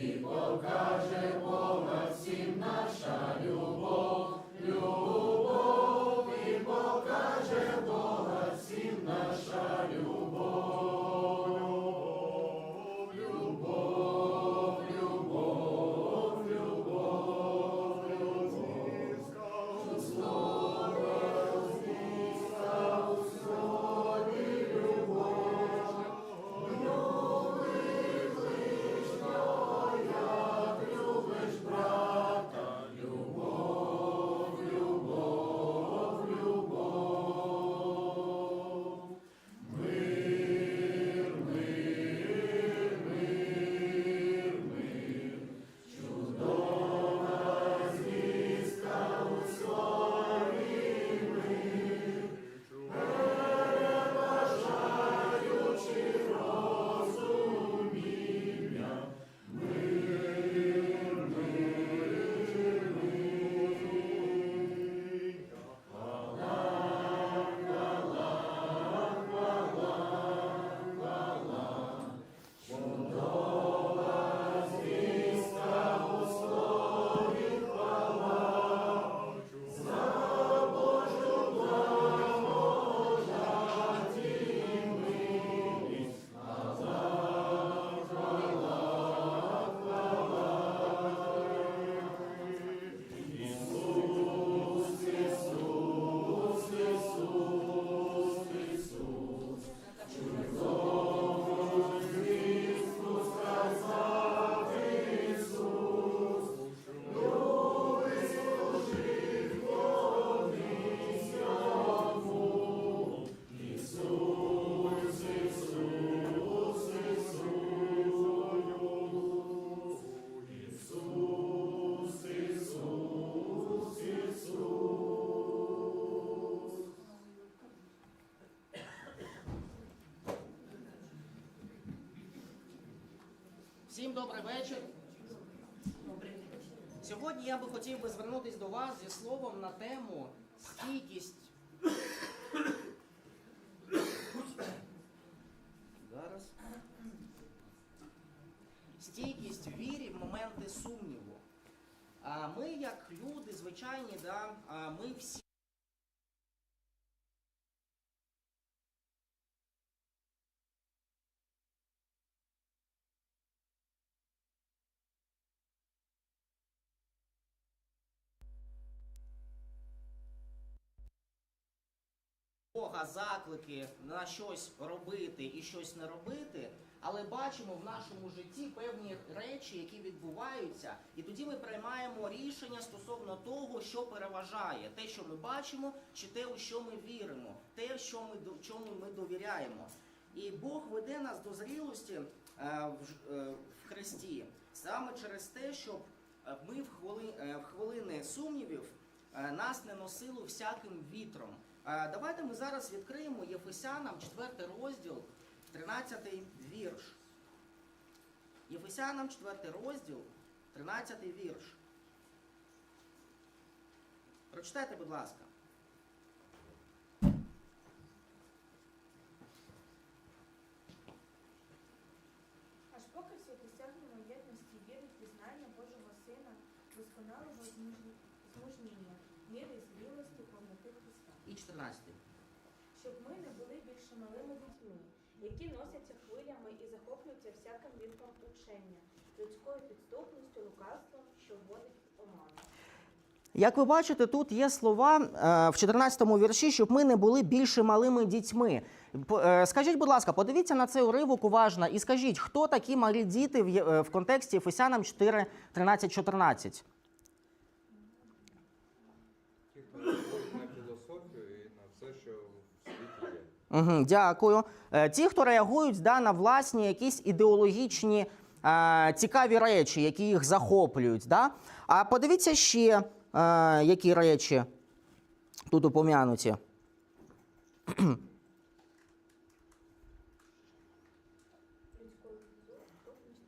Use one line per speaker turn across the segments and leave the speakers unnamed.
і покаже Бога всім наша любов. любов. Всім добрий вечір. Сьогодні я би хотів би звернутися до вас зі словом на тему стійкість. Зараз. Стійкість в вірі в моменти сумніву. А ми, як люди, звичайні, да, а ми всі. Бога заклики на щось робити і щось не робити, але бачимо в нашому житті певні речі, які відбуваються, і тоді ми приймаємо рішення стосовно того, що переважає, те, що ми бачимо, чи те, у що ми віримо, те, що ми до- чому ми довіряємо. І Бог веде нас до зрілості е, в, е, в Христі саме через те, щоб е, ми в, хвили, в хвилини сумнівів нас не носило всяким вітром. Е, Давайте ми зараз відкриємо Єфесянам 4 розділ, 13 вірш. Єфесянам 4 розділ, 13 вірш. Прочитайте, будь ласка.
Аж поки всі досягнемо єдності віри, пізнання Божого Сина, досконалого змужні- змужніння, міри зрілості.
І 14.
Щоб ми не були більше малими дітьми, які носяться хвилями і захоплюються всяким вірком учення, людською підступністю, лукавством, що вводить в оману.
Як ви бачите, тут є слова е, в 14 вірші, щоб ми не були більше малими дітьми. Е, Скажіть, будь ласка, подивіться на цей уривок уважно і скажіть, хто такі малі діти в, е, в контексті Ефесянам 4, 13, 14?
Ті, хто реагують на філософію і на все, що в світі є.
Угу, дякую. Е, Ті, хто реагують да, на власні якісь ідеологічні е, цікаві речі, які їх захоплюють. Да? А подивіться ще, е, які речі тут упомянуті.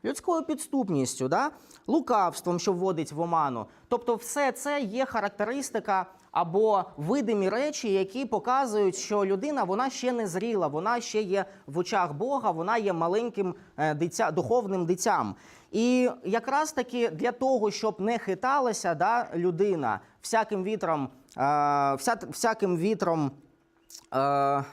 Людською підступністю.
Да? лукавством, що вводить в оману. Тобто, все це є характеристика або видимі речі, які показують, що людина вона ще не зріла, вона ще є в очах Бога, вона є маленьким е, дитя, духовним дитям. І якраз таки для того, щоб не хиталася да, людина всяким вітром, е, вся, всяким вітром. Е, е,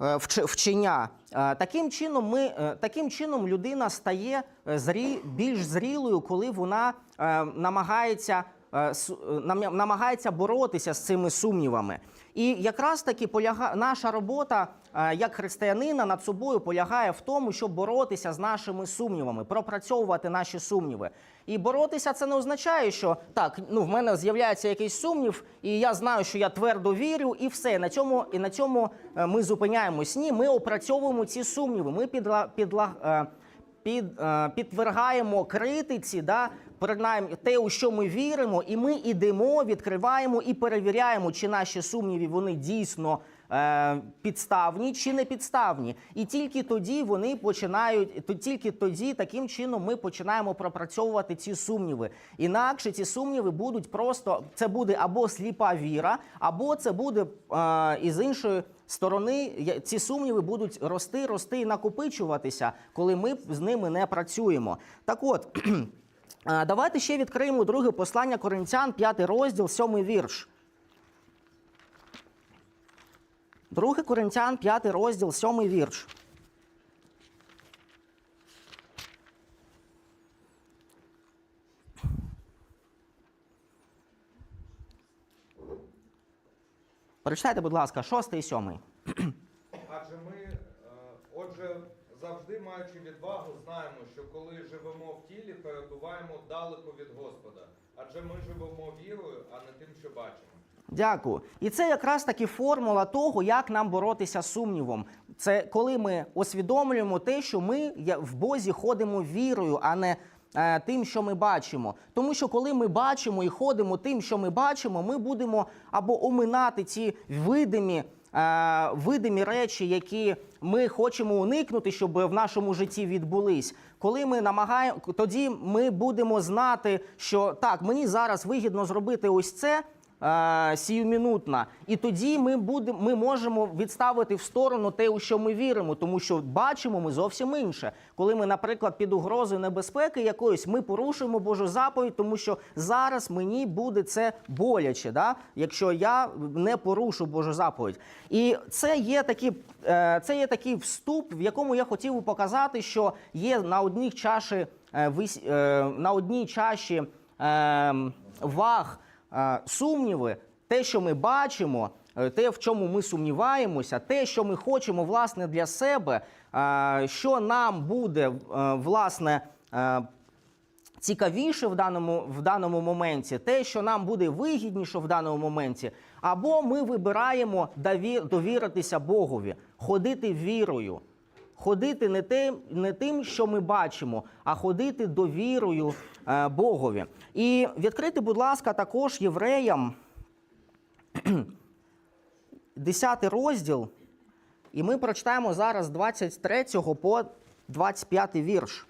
вч- вчення. Е, Таким чином, ми, таким чином людина стає зрі, більш зрілою, коли вона намагається, намагається боротися з цими сумнівами. І якраз таки поляга, наша робота е, як християнина над собою полягає в тому, щоб боротися з нашими сумнівами, пропрацьовувати наші сумніви. І боротися це не означає, що так, ну в мене з'являється якийсь сумнів, і я знаю, що я твердо вірю, і все. На цьому і на цьому е, ми зупиняємось. Ні, ми опрацьовуємо ці сумніви. Ми підла, підла, е, під, е, підвергаємо критиці, да, принаймні те, у що ми віримо, і ми ідемо, відкриваємо і перевіряємо, чи наші сумніви вони дійсно е, підставні чи не підставні. І тільки тоді вони починають, то тільки тоді таким чином ми починаємо пропрацьовувати ці сумніви. Інакше ці сумніви будуть просто це буде або сліпа віра, або це буде е, із іншої сторони. Ці сумніви будуть рости, рости і накопичуватися, коли ми з ними не працюємо. Так от. Давайте ще відкриємо друге послання Коринтян, п'ятий розділ, сьомий вірш. Друге Коринтян, п'ятий розділ, сьомий вірш. Прочитайте, будь ласка, шостий і сьомий.
Адже ми, е, отже, завжди маючи відвагу, знаємо, що коли живемо в тілі, перебуваємо далеко від Господа. Адже ми живемо вірою, а не тим, що бачимо.
Дякую. І це якраз таки формула того, як нам боротися з сумнівом. Це коли ми усвідомлюємо те, що ми в Бозі ходимо вірою, а не тим, що ми бачимо. Тому що коли ми бачимо і ходимо тим, що ми бачимо, ми будемо або оминати ці видимі. е, Видимі речі, які ми хочемо уникнути, щоб в нашому житті відбулись. Коли ми намагаємо, тоді ми будемо знати, що так, мені зараз вигідно зробити ось це. Е, Сіюмінутна, і тоді ми будемо, ми можемо відставити в сторону те, у що ми віримо, тому що бачимо ми зовсім інше. Коли ми, наприклад, під угрозою небезпеки якоїсь, ми порушуємо Божу заповідь, тому що зараз мені буде це боляче, да? якщо я не порушу Божу заповідь. І це є такі, е, це є такий вступ, в якому я хотів би показати, що є на одній чаші е, на одній чаші е, ваг сумніви, те, що ми бачимо, е, те, в чому ми сумніваємося, те, що ми хочемо власне для себе, що нам буде е, власне. е, Цікавіше в даному, в даному моменті, те, що нам буде вигідніше в даному моменті, або ми вибираємо довіритися Богові, ходити вірою, ходити не тим, не тим, що ми бачимо, а ходити довірою Богові. І відкрити, будь ласка, також євреям 10 розділ, і ми прочитаємо зараз 23 по 25 вірш.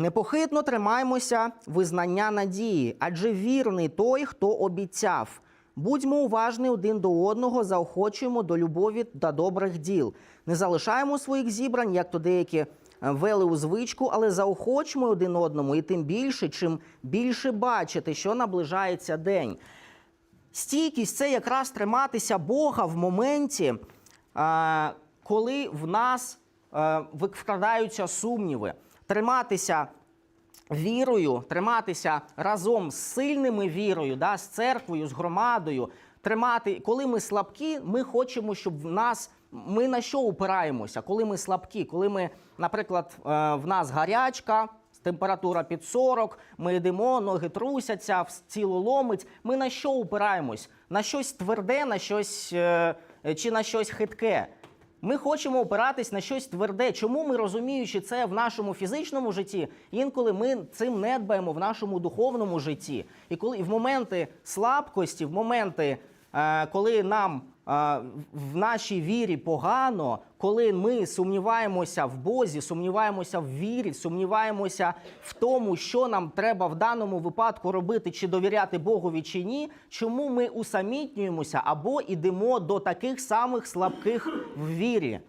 Непохитно тримаймося визнання надії, адже вірний той, хто обіцяв. Будьмо уважні один до одного, заохочуємо до любові та добрих діл. Не залишаємо своїх зібрань, як то деякі е, вели у звичку, але заохочуємо один одному, і тим більше, чим більше бачити, що наближається день. Стійкість це якраз триматися Бога в моменті, е, коли в нас е, вкрадаються сумніви, триматися вірою, триматися разом з сильними вірою, да, з церквою, з громадою. Тримати, коли ми слабкі, ми хочемо, щоб в нас ми на що упираємося, коли ми слабкі, коли ми, наприклад, е, в нас гарячка. Температура під 40, ми йдемо, ноги трусяться, тіло ломить. Ми на що упираємось? На щось тверде, на щось е, чи на щось хитке. Ми хочемо опиратись на щось тверде. Чому ми розуміючи це в нашому фізичному житті, інколи ми цим не дбаємо в нашому духовному житті. І коли і в моменти слабкості, в моменти, е, коли нам в нашій вірі погано, коли ми сумніваємося в Бозі, сумніваємося в вірі, сумніваємося в тому, що нам треба в даному випадку робити, чи довіряти Богові чи ні, чому ми усамітнюємося або йдемо до таких самих слабких в вірі.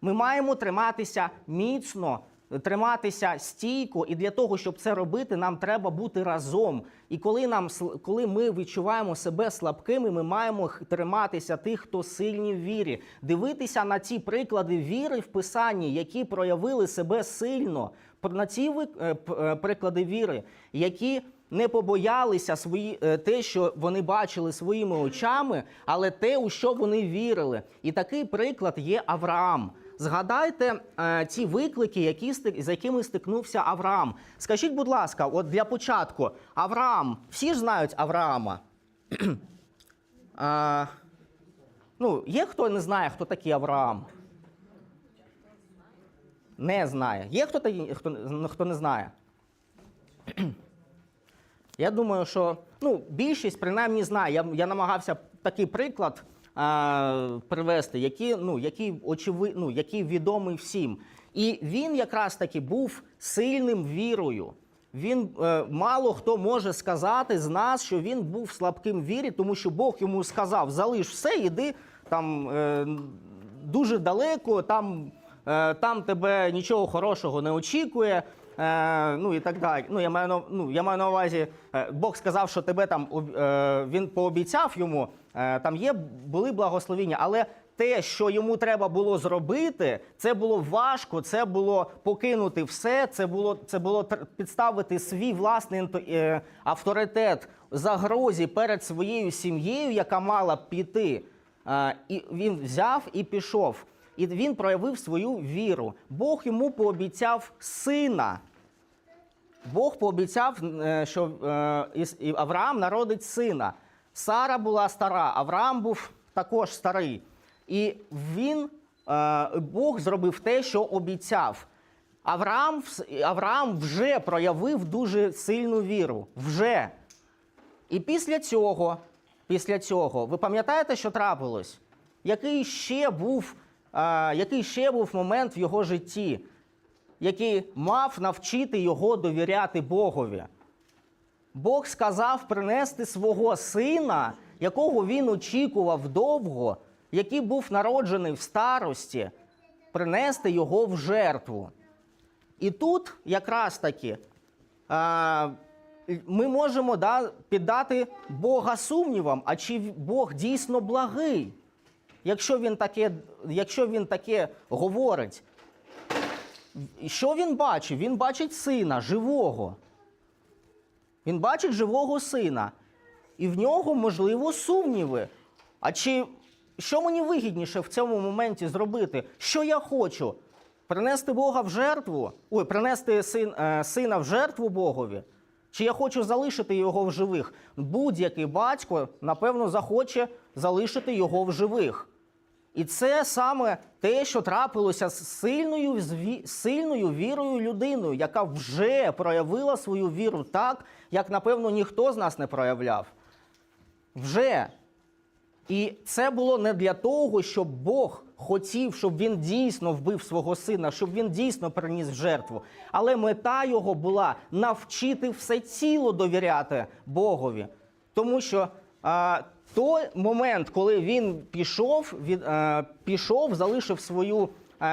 Ми маємо триматися міцно, триматися стійко, і для того, щоб це робити, нам треба бути разом. І коли нам коли ми відчуваємо себе слабкими, ми маємо триматися тих, хто сильні в вірі, дивитися на ті приклади віри в писанні, які проявили себе сильно, на ви- е, е, приклади віри, які не побоялися свої е, те, що вони бачили своїми очами, але те, у що вони вірили. І такий приклад є Авраам. Згадайте е, ті виклики, які з якими стикнувся Авраам. Скажіть, будь ласка, от для початку, Авраам, всі ж знають Авраама. а, ну, є хто не знає, хто такий Авраам? Не знає. Є хто такий, хто, хто не знає? Я думаю, що ну, більшість принаймні знає. Я, я намагався такий приклад а, привести, який, ну, який, очеви, ну, який відомий всім. І він якраз таки був сильним вірою. Він е, мало хто може сказати з нас, що він був слабким вірі, тому що Бог йому сказав: залиш все, іди там е, дуже далеко, там, е, там тебе нічого хорошого не очікує. Е, ну і так далі. Ну, я маю на, ну, я маю на увазі, е, Бог сказав, що тебе там е, він пообіцяв йому, е, там є були благословіння, але те, що йому треба було зробити, це було важко, це було покинути все, це було, це було підставити свій власний е, авторитет загрозі перед своєю сім'єю, яка мала піти. Е, І він взяв і пішов. І він проявив свою віру. Бог йому пообіцяв сина. Бог пообіцяв, е, що е, Авраам народить сина. Сара була стара, Авраам був також старий. І він, е, Бог зробив те, що обіцяв. Авраам, Авраам вже проявив дуже сильну віру. Вже. І після цього, після цього, ви пам'ятаєте, що трапилось? Який ще був, який ще був момент в його житті, який мав навчити його довіряти Богові? Бог сказав принести свого сина, якого він очікував довго, який був народжений в старості, принести його в жертву. І тут якраз таки ми можемо да, піддати Бога сумнівам, а чи Бог дійсно благий, якщо він таке, якщо він таке говорить. Що він бачить? Він бачить сина живого. Він бачить живого сина, і в нього, можливо, сумніви. А чи що мені вигідніше в цьому моменті зробити? Що я хочу? Принести Бога в жертву? Ой, принести син, е, сина в жертву Богові? Чи я хочу залишити його в живих? Будь-який батько, напевно, захоче залишити його в живих. І це саме те, що трапилося з сильною, зві- сильною вірою людиною, яка вже проявила свою віру так, як, напевно, ніхто з нас не проявляв. Вже. І це було не для того, щоб Бог хотів, щоб він дійсно вбив свого сина, щоб він дійсно приніс жертву. Але мета його була навчити все тіло довіряти Богові. Тому що той момент, коли він пішов, від, пішов, залишив свою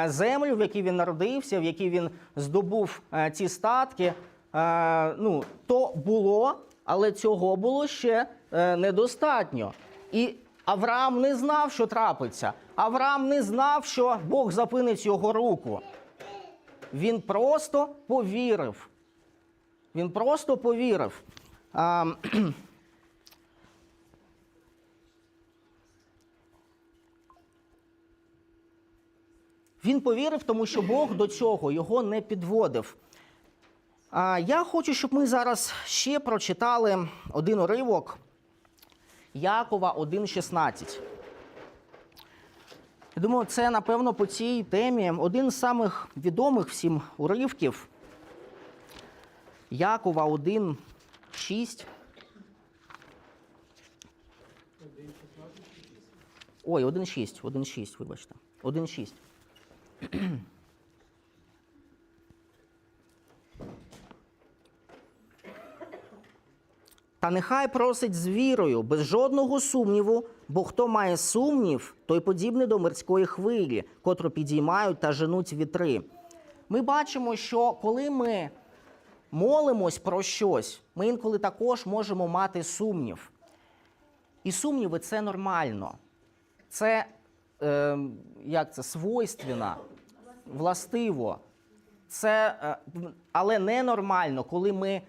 землю, в якій він народився, в якій він здобув ці статки, ну, то було, але цього було ще е, недостатньо. І Авраам не знав, що трапиться. Авраам не знав, що Бог запинить його руку. Він просто повірив. Він просто повірив. Він повірив, тому що Бог до цього його не підводив. А, я хочу, щоб ми зараз ще прочитали один уривок Якова 1,16. Я думаю, це, напевно, по цій темі один з самих відомих всім уривків. Якова 1,6. Ой, 1,6, 1,6, вибачте. 1,6. Та нехай просить з вірою, без жодного сумніву, бо хто має сумнів, той подібний до морської хвилі, котру підіймають та женуть вітри. Ми бачимо, що коли ми молимось про щось, ми інколи також можемо мати сумнів. І сумніви це нормально. Це е, як це свойственно, властиво. Це, е, але ненормально, коли ми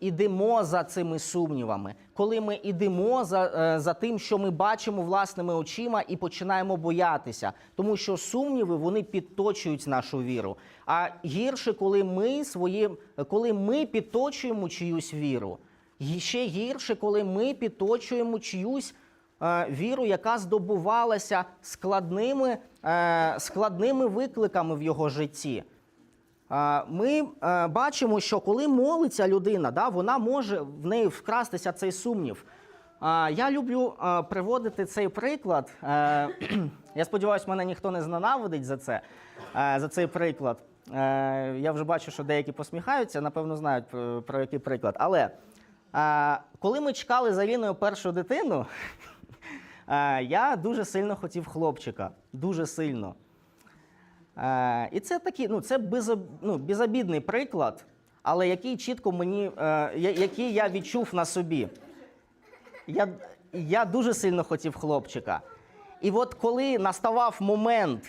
йдемо за цими сумнівами, коли ми йдемо за, е, за тим, що ми бачимо власними очима і починаємо боятися. Тому що сумніви вони підточують нашу віру. А гірше, коли ми свої, коли ми підточуємо чиюсь віру. І ще гірше, коли ми підточуємо чиюсь е, віру, яка здобувалася складними, складними викликами в його житті. Е, Ми е, бачимо, що коли молиться людина, да, вона може в неї вкрастися цей сумнів. Е, Я люблю е, приводити цей приклад. Е, Я сподіваюся, мене ніхто не зненавидить за це, е, за цей приклад. Е, Я вже бачу, що деякі посміхаються, напевно, знають про, який приклад. Але е, коли ми чекали за Ліною першу дитину, е, я дуже сильно хотів хлопчика. Дуже сильно. Е, і це такий, ну, це ну, безобідний приклад, але який чітко мені, е, який я відчув на собі. Я, я дуже сильно хотів хлопчика. І от коли наставав момент,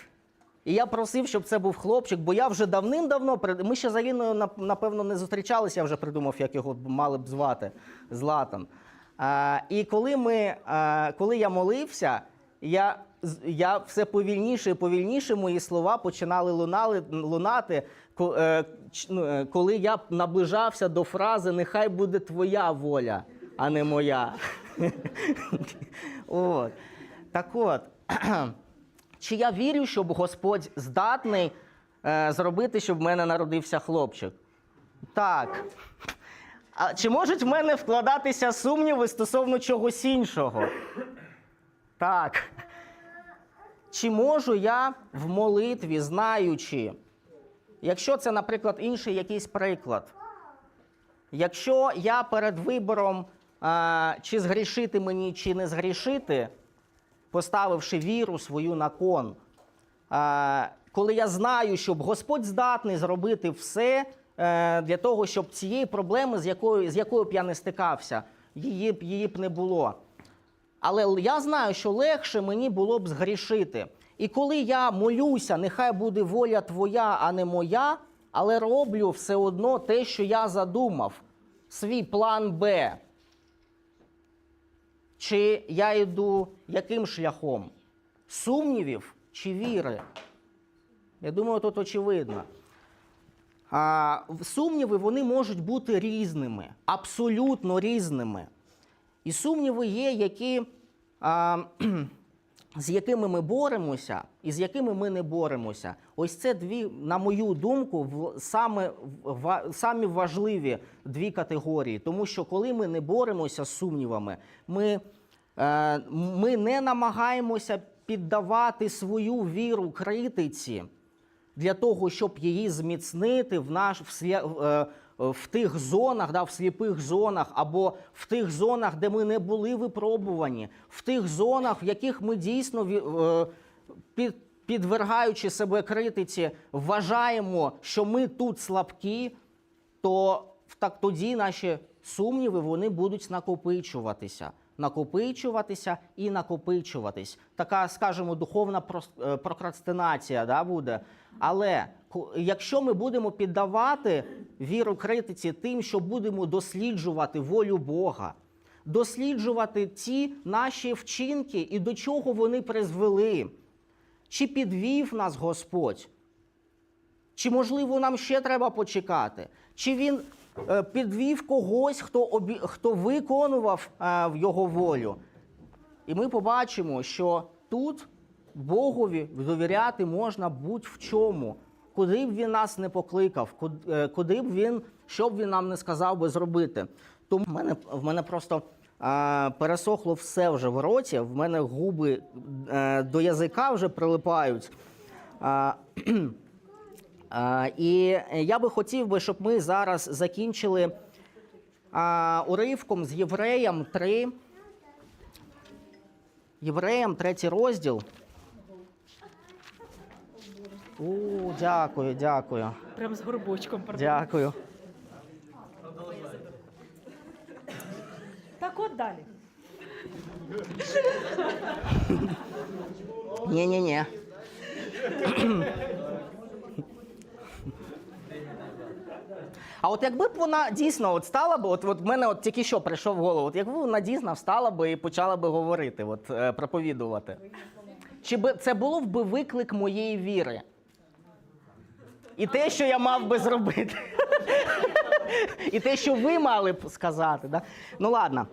і я просив, щоб це був хлопчик, бо я вже давним-давно, ми ще з Аліною, напевно, не зустрічалися, я вже придумав, як його мали б звати Златан. І коли, ми, коли я молився, я, я все повільніше і повільніше мої слова починали лунали, лунати, е, ну, е, коли я наближався до фрази Нехай буде твоя воля, а не моя. От. Так от, чи я вірю, щоб Господь здатний е, зробити, щоб в мене народився хлопчик? Так. А чи можуть в мене вкладатися сумніви стосовно чогось іншого? Так. Чи можу я в молитві, знаючи, якщо це, наприклад, інший якийсь приклад, якщо я перед вибором, а, чи згрішити мені, чи не згрішити, поставивши віру свою на кон, а, коли я знаю, що Господь здатний зробити все для того, щоб цієї проблеми, з якою, з якою б я не стикався, її, б- її б не було. Але я знаю, що легше мені було б згрішити. І коли я молюся, нехай буде воля твоя, а не моя, але роблю все одно те, що я задумав, свій план Б. Чи я йду яким шляхом? Сумнівів чи віри? Я думаю, тут очевидно. Сумніви вони можуть бути різними, абсолютно різними. І сумніви є, які, з якими ми боремося, і з якими ми не боремося. Ось це дві, на мою думку, саме, самі важливі дві категорії. Тому що коли ми не боремося з сумнівами, ми, е, ми не намагаємося піддавати свою віру критиці для того, щоб її зміцнити в наш в, сля- е, в тих зонах, да, в сліпих зонах, або в тих зонах, де ми не були випробувані, в тих зонах, в яких ми дійсно е, під, підвергаючи себе критиці, вважаємо, що ми тут слабкі, то так тоді наші сумніви вони будуть накопичуватися. Накопичуватися і накопичуватись. Така, скажімо, духовна е, прокрастинація да, буде. Але якщо ми будемо піддавати віру критиці тим, що будемо досліджувати волю Бога, досліджувати ті наші вчинки і до чого вони призвели, чи підвів нас Господь, чи, можливо, нам ще треба почекати? Чи він підвів когось, хто, обі... хто виконував е, в його волю? І ми побачимо, що тут Богові довіряти можна будь-в чому. Куди б він нас не покликав, е, куди б він, що б він нам не сказав би зробити. Тому в мене, в мене просто е, пересохло все вже в роті, в мене губи е, до язика вже прилипають. А, А, і я би хотів би, щоб ми зараз закінчили уривком з Євреям 3. Євреям, третій розділ. У, дякую, дякую.
Прям з горбочком. пардон.
Дякую.
Так от далі.
Ні-ні-ні. А от якби б вона дійсно от стала б, от, от мене от тільки що прийшов в голову, от якби вона дійсно встала б і почала би говорити, от, е, проповідувати. Чи би це було б би виклик моєї віри? І те, що я мав би зробити. І те, що ви мали б сказати. Да? Ну ладно,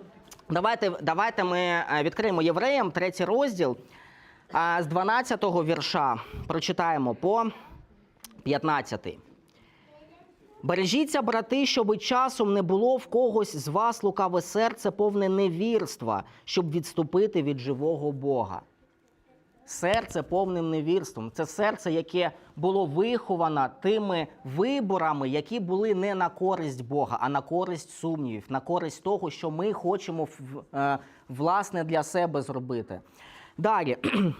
давайте, давайте ми е, відкриємо євреям, третій розділ. З 12-го вірша прочитаємо по 15. Бережіться, брати, щоби часом не було в когось з вас лукаве серце, повне невірства, щоб відступити від живого Бога. Серце повним невірством. Це серце, яке було виховано тими виборами, які були не на користь Бога, а на користь сумнівів, на користь того, що ми хочемо е, власне для себе зробити. Далі.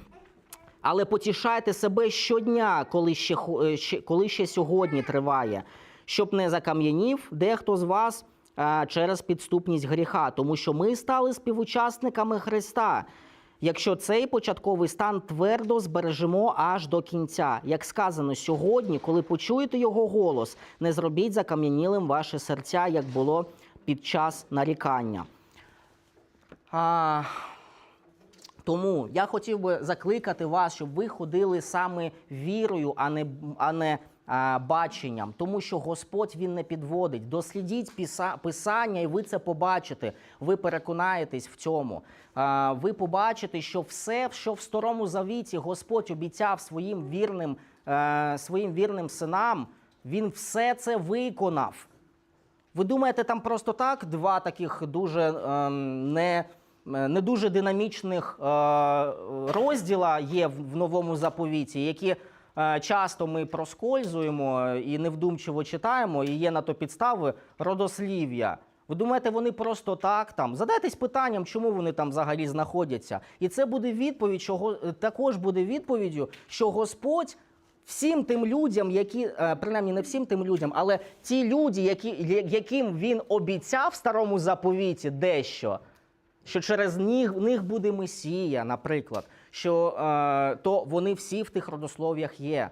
Але потішайте себе щодня, коли ще, е, коли ще сьогодні триває, щоб не закам'янів дехто з вас е, через підступність гріха, тому що ми стали співучасниками Христа. Якщо цей початковий стан твердо збережемо аж до кінця, як сказано сьогодні, коли почуєте його голос, не зробіть закам'янілим ваше серця, як було під час нарікання. А, тому я хотів би закликати вас, щоб ви ходили саме вірою, а не, а не баченням, тому що Господь він не підводить. Дослідіть писання, і ви це побачите. Ви переконаєтесь в цьому. Е, Ви побачите, що все, що в старому завіті Господь обіцяв своїм вірним, е, своїм вірним синам, він все це виконав. Ви думаєте, там просто так два таких дуже е, не, е, не дуже динамічних е, розділа є в, новому заповіті, які е, часто ми проскользуємо і невдумчиво читаємо, і є на то підстави родослів'я. Ви думаєте, вони просто так там? Задайтесь питанням, чому вони там взагалі знаходяться. І це буде відповідь, що також буде відповіддю, що Господь всім тим людям, які е, принаймні не всім тим людям, але ті люди, які, яким він обіцяв в старому заповіті дещо, що через них, них буде Месія, наприклад, що е, то вони всі в тих родослов'ях є.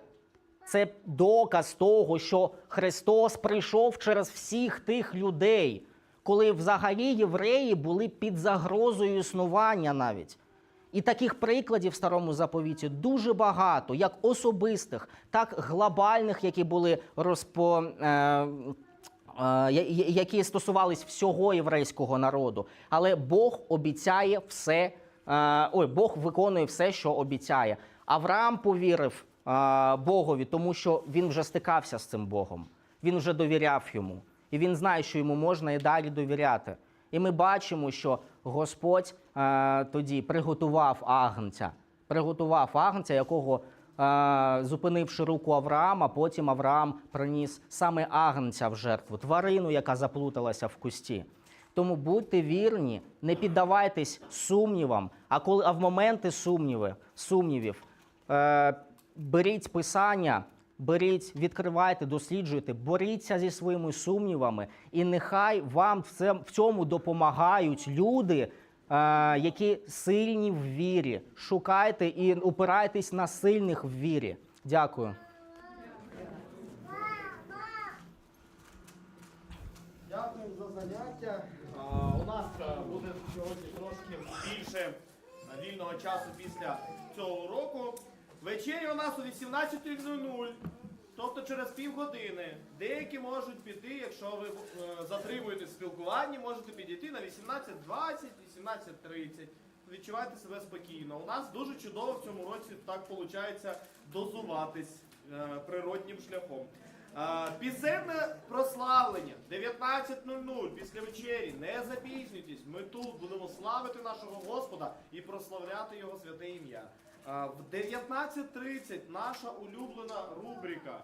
Це доказ того, що Христос прийшов через всіх тих людей, коли взагалі євреї були під загрозою існування навіть. І таких прикладів в старому заповіті дуже багато, як особистих, так глобальних, які були розпо. Е, е, які стосувались всього єврейського народу. Але Бог обіцяє все, ой, Бог виконує все, що обіцяє. Авраам повірив е, Богові, тому що він вже стикався з цим Богом. Він вже довіряв йому. І він знає, що йому можна і далі довіряти. І ми бачимо, що Господь е, тоді приготував агнця, приготував агнця, якого е, зупинивши руку Авраама, потім Авраам приніс саме агнця в жертву, тварину, яка заплуталася в кусті. Тому будьте вірні, не піддавайтесь сумнівам. А коли а в моменти сумніви, сумнівів, е, беріть писання, беріть, відкривайте, досліджуйте, боріться зі своїми сумнівами, і нехай вам в це- в цьому допомагають люди, е, які сильні в вірі. Шукайте і опирайтесь на сильних в вірі. Дякую.
Дякую за заняття. А, У нас а, буде сьогодні трошки більше вільного часу після цього уроку. Вечеря у нас о 18.00, тобто через півгодини. Деякі можуть піти, якщо ви е, затримуєтесь в спілкуванні, можете підійти на 18.20, 18.30. Відчувайте себе спокійно. У нас дуже чудово в цьому році так виходить дозуватись е, природнім шляхом. Пісенне прославлення 19.00 після вечері. Не запізнюйтесь. Ми тут будемо славити нашого Господа і прославляти Його святе ім'я. В 19.30 наша улюблена рубрика.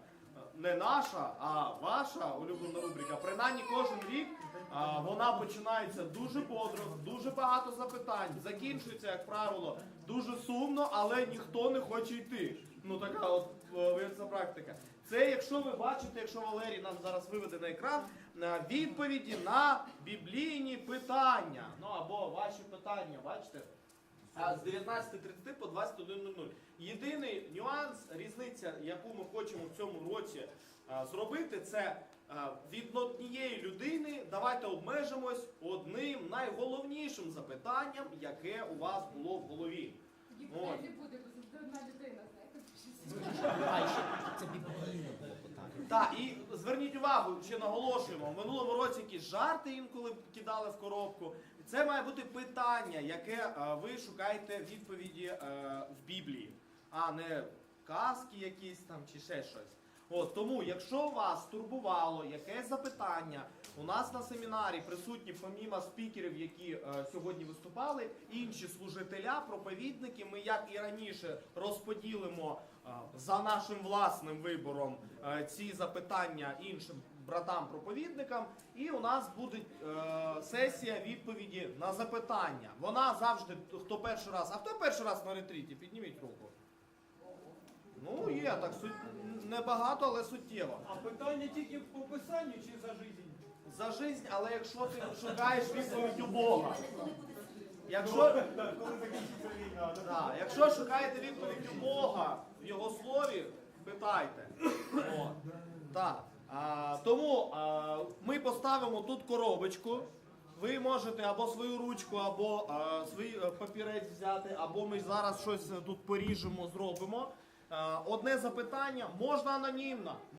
Не наша, а ваша улюблена рубрика. Принаймні кожен рік а, вона починається дуже бодро, дуже багато запитань. Закінчується, як правило, дуже сумно, але ніхто не хоче йти. Ну така от виявиться практика. Це якщо ви бачите, якщо Валерій нам зараз виведе на екран е, відповіді на біблійні питання. Ну або ваші питання, бачите? З 19.30 по 21.00. Єдиний нюанс, різниця, яку ми хочемо в цьому році а, зробити, це а, від однієї людини давайте обмежимось одним найголовнішим запитанням, яке у вас було в голові. От.
буде, одна людина,
Це біблійне було питання.
Так, і зверніть увагу, ще наголошуємо, в минулому році якісь жарти інколи кидали в коробку. Це має бути питання, яке е, ви шукаєте відповіді е, в Біблії, а не казки якісь там чи ще щось. От тому, якщо вас турбувало якесь запитання, у нас на семінарі присутні, помімо спікерів, які е, сьогодні виступали, інші служителя, проповідники. Ми, як і раніше, розподілимо е, за нашим власним вибором е, ці запитання іншим братам-проповідникам. І у нас буде е, сесія відповіді на запитання. Вона завжди хто перший раз. А хто перший раз на ретріті? Підніміть руку. Ну, є так суть небагато, але суттєво.
А питання тільки по писанню чи за життя?
За жизнь, але якщо ти шукаєш відповідь у Бога. Якщо,
війна?
да? якщо шукаєте відповідь у Бога в його слові, питайте. От. Так. А, тому а, ми поставимо тут коробочку. Ви можете або свою ручку, або а, свій е, папірець взяти, або ми зараз щось е, тут поріжемо, зробимо. Е, Одне запитання можна анонімно.